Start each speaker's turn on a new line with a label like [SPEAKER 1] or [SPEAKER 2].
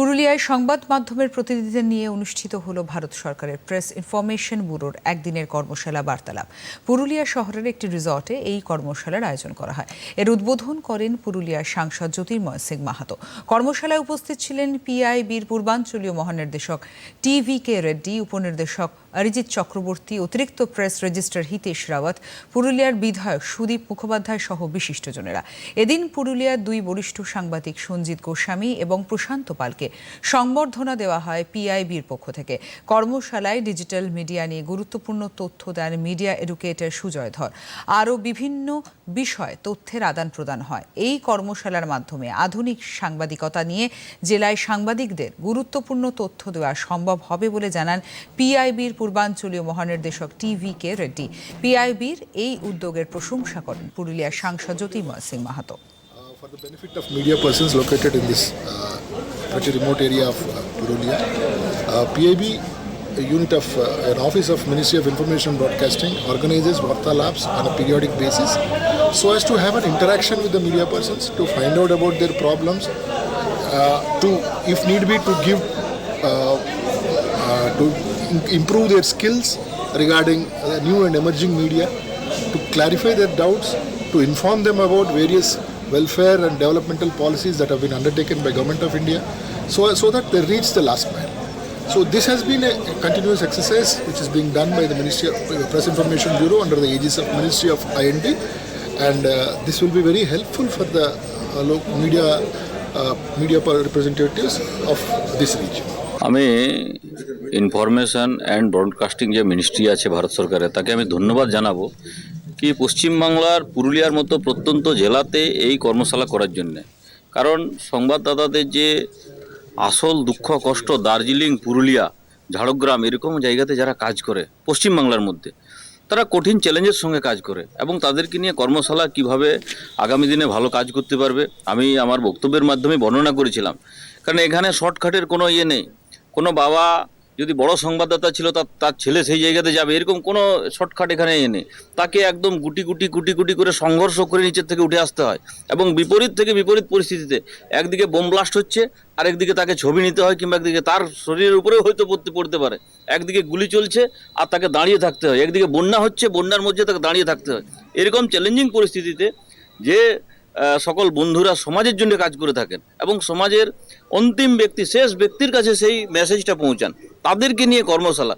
[SPEAKER 1] পুরুলিয়ায় সংবাদ মাধ্যমের প্রতিনিধিদের নিয়ে অনুষ্ঠিত হলো ভারত সরকারের প্রেস ইনফরমেশন ব্যুরোর একদিনের কর্মশালা বার্তালাপ। পুরুলিয়া শহরের একটি রিসর্টে এই কর্মশালার আয়োজন করা হয়। এর উদ্বোধন করেন পুরুলিয়ার সাংসদ জ্যোতির্ময় সিং মাহাতো। কর্মশালায় উপস্থিত ছিলেন পিআইবির পূর্বাঞ্চলীয় মহানির্দেশক টিভি কে রেড্ডি, উপনির্দেশক অরিজিৎ চক্রবর্তী, অতিরিক্ত প্রেস রেজিস্ট্রার হিতেশ রাওয়াত, পুরুলিয়ার বিধায়ক সুদীপ মুখোপাধ্যায় সহ বিশিষ্টজনেরা। এদিন পুরুলিয়ার দুই বরিষ্ঠ সাংবাদিক সঞ্জিত গোস্বামী এবং প্রশান্ত পালকে সংবর্ধনা দেওয়া হয় পিআইবির পক্ষ থেকে। কর্মশালায় ডিজিটাল মিডিয়া নিয়ে গুরুত্বপূর্ণ তথ্য দেন মিডিয়া এডুকেটর সুজয় ধর। আরও বিভিন্ন বিষয় তথ্যের আদান প্রদান হয়। এই কর্মশালার মাধ্যমে আধুনিক সাংবাদিকতা নিয়ে জেলায় সাংবাদিকদের গুরুত্বপূর্ণ তথ্য দেওয়া সম্ভব হবে বলে জানান পিআইবির পূর্বাঞ্চলীয় মহানির্দেশক টি ভি কে রেড্ডি পিআইবির এই উদ্যোগের প্রশংসা করেন পুরুলিয়ার সাংসদ Jyotirmay Singh Mahato
[SPEAKER 2] Uh, for the benefit of media persons located in this uh, pretty remote area of uh, Purulia, uh, PIB, a unit of uh, an office of Ministry of Information Broadcasting, organizes Varta Labs on a periodic basis so as to have an interaction with the media persons to find out about their problems, uh, to, if need be, to give, uh, uh, to improve their skills regarding uh, new and emerging media, to clarify their doubts, to inform them about various welfare and developmental policies that have been undertaken by government of India, so so that they reach the last mile. So this has been a, a continuous exercise which is being done by the Ministry of Press Information Bureau under the aegis of Ministry of IND, and uh, this will be very helpful for the uh, local media uh, media representatives of this region.
[SPEAKER 3] আমি information and broadcasting যে ministry আছে ভারত সরকারের, তাকে আমি ধন্যবাদ জানাব কি পশ্চিমবাংলার পুরুলিয়ার মতো প্রত্যন্ত জেলাতে এই কর্মশালা করার জন্যে। কারণ সংবাদদাতাদের যে আসল দুঃখ, কষ্ট, দার্জিলিং, পুরুলিয়া, ঝাড়গ্রাম, এরকম জায়গাতে যারা কাজ করে, পশ্চিমবাংলার মধ্যে, তারা কঠিন চ্যালেঞ্জের সঙ্গে কাজ করে এবং তাদেরকে নিয়ে কর্মশালা কীভাবে আগামী দিনে ভালো কাজ করতে পারবে, আমি আমার বক্তব্যের মাধ্যমে বর্ণনা করেছিলাম। কারণ এখানে শর্টকাটের কোনো ইয়ে নেই। কোনো বাবা যদি বড় সংবাদদাতা ছিল তার তার ছেলে সেই জায়গাতে যাবে, এরকম কোনো শর্টকাট এখানে নেই। তাকে একদম গুটি গুটি গুটি গুটি করে সংঘর্ষ করে নিচের থেকে উঠে আসতে হয়। এবং বিপরীত থেকে বিপরীত পরিস্থিতিতে একদিকে বোম ব্লাস্ট হচ্ছে, আরেকদিকে তাকে ছবি নিতে হয়, কিংবা একদিকে তার শরীরের উপরেও হয়তো পড়তে পড়তে পারে। একদিকে গুলি চলছে আর তাকে দাঁড়িয়ে থাকতে হয়। একদিকে বন্যা হচ্ছে, বন্যার মধ্যে তাকে দাঁড়িয়ে থাকতে হয়। এরকম চ্যালেঞ্জিং পরিস্থিতিতে যে সকল বন্ধুরা সমাজের জন্য কাজ করে থাকেন এবং সমাজের অন্তিম ব্যক্তি, শেষ ব্যক্তির কাছে সেই মেসেজটা পৌঁছান। তাদেরকে নিয়ে কর্মশালা।